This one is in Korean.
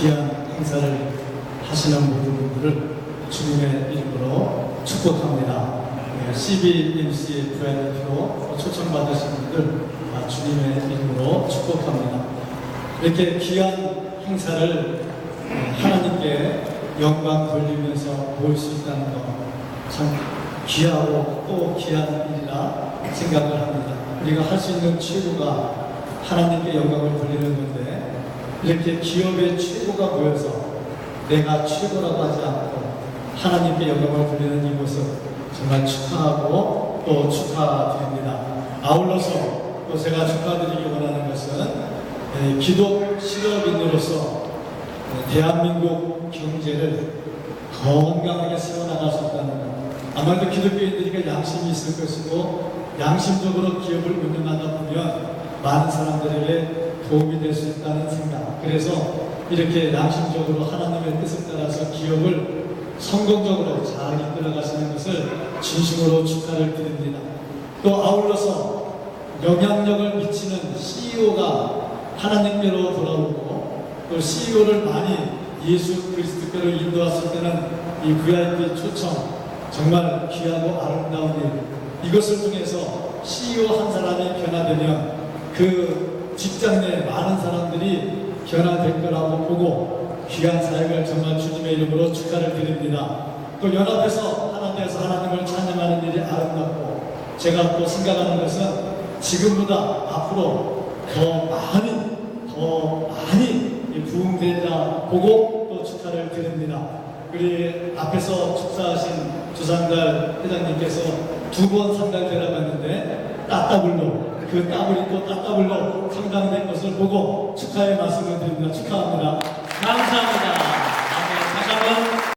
귀한 행사를 하시는 모든 분들을 주님의 이름으로 축복합니다. 네, CBMC 부회대표 초청받으신 분들 다 주님의 이름으로 축복합니다. 이렇게 귀한 행사를 네, 하나님께 영광 돌리면서 볼 수 있다는 것참 귀하고 또 귀한 일이라 생각을 합니다. 우리가 할 수 있는 최고가 하나님께 영광을 돌리는 건데 이렇게 기업의 최고가 모여서 내가 최고라고 하지 않고 하나님께 영광을 돌리는 이 모습 정말 축하하고 또 축하드립니다. 아울러서 또 제가 축하드리기 원하는 것은 에, 기독 실업인으로서 에, 대한민국 경제를 건강하게 세워나갈 수 있다는 것. 아마도 기독교인들이 양심이 있을 것이고 양심적으로 기업을 운영하다 보면 많은 사람들에게 도움이 될 수 있다는 생각. 그래서 이렇게 양심적으로 하나님의 뜻을 따라서 기업을 성공적으로 잘 이끌어가시는 것을 진심으로 축하를 드립니다. 또 아울러서 영향력을 미치는 CEO가 하나님께로 돌아오고 또 CEO를 많이 예수 그리스도께로 인도했을 때는 이 VIP 초청 정말 귀하고 아름다운 일 이것을 통해서 CEO 한 사람이 변화되면 그 직장 내 많은 사람들이 변화될 거라고 보고 귀한 사역을 정말 주님의 이름으로 축하를 드립니다. 또 연합해서 하나님께서 하나님을 찬양하는 일이 아름답고 제가 또 생각하는 것은 지금보다 앞으로 더 많이 더 많이 이 부흥되리라 보고 또 축하를 드립니다. 우리 앞에서 축사하신 주상달 회장님께서 두 번 상달되라고 했는데 따따블로 그 따블이 또 따따블로 상당된 것을 보고 축하의 말씀을 드립니다. 축하합니다. 감사합니다.